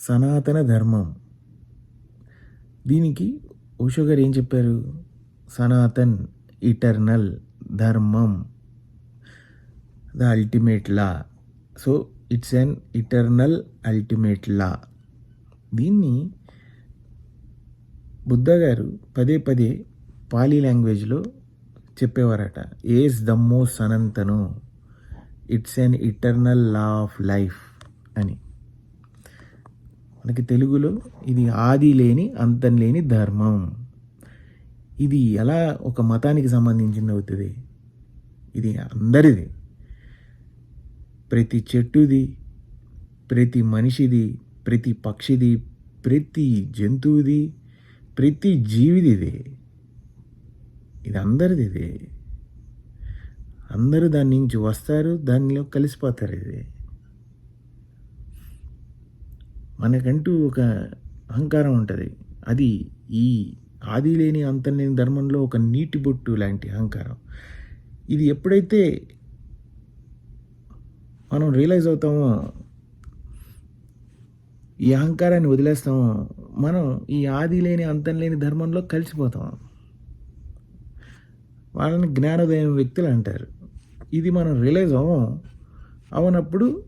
సనాతన ధర్మం. దీనికి ఓషో గారు ఏం చెప్పారు? సనాతన్ ఇటర్నల్ ధర్మం. The ultimate law. So it's an eternal ultimate law. దీన్ని బుద్ధ గారు పదే పదే పాలీ లాంగ్వేజ్లో చెప్పేవారట. ఏస్ దమ్మో సనంతను. It's an eternal law of life అని. మనకి తెలుగులో ఇది ఆది లేని అంతం లేని ధర్మం. ఇది ఎలా ఒక మతానికి సంబంధించింది అవుతుంది? ఇది అందరిది. ప్రతి చెట్టుది ప్రతి మనిషిది ప్రతి పక్షిది ప్రతి జంతువుది ప్రతి జీవిది ఇది ఇది అందరిది ఇది అందరూ దాని నుంచి వస్తారు దానిలో కలిసిపోతారు ఇది. మనకంటూ ఒక అహంకారం ఉంటుంది. అది ఈ ఆది లేని అంతం లేని ధర్మంలో ఒక నీటి బొట్టు లాంటి అహంకారం. ఇది ఎప్పుడైతే మనం రియలైజ్ అవుతామో ఈ అహంకారాన్ని వదిలేస్తామో మనం ఈ ఆది లేని అంతం లేని ధర్మంలో కలిసిపోతాం. వాళ్ళని జ్ఞానోదయం వ్యక్తులు అంటారు. ఇది మనం రియలైజ్ అవ్వం. అవనప్పుడు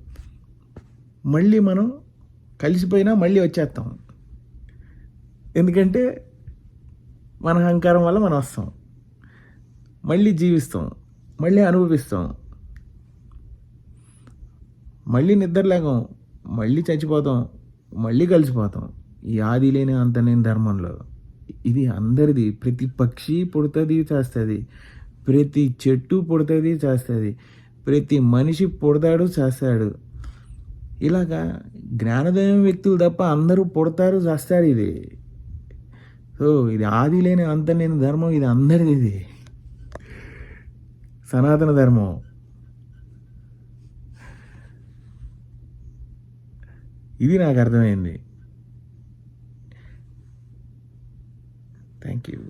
మళ్ళీ మనం కలిసిపోయినా మళ్ళీ వచ్చేస్తాం. ఎందుకంటే మన అహంకారం వల్ల మనం వస్తాం. మళ్ళీ జీవిస్తాం. మళ్ళీ అనుభవిస్తాం. మళ్ళీ నిద్రలేగం మళ్ళీ చచ్చిపోతాం. మళ్ళీ కలిసిపోతాం. ఈ ఆది లేని అంత ధర్మంలో. ఇది అందరిది. ప్రతి పక్షి పుడుతుంది చేస్తుంది. ప్రతి చెట్టు పుడుతుంది చేస్తుంది. ప్రతి మనిషి పుడతాడు చేస్తాడు. ఇలాగా జ్ఞానోదయం వ్యక్తులు తప్ప అందరూ పుడతారు చస్తారు ఇది. సో ఇది ఆది లేని అంత లేని ధర్మం ఇది అందరిది ఇది. సనాతన ధర్మం. ఇది నాకు అర్థమైంది. Thank you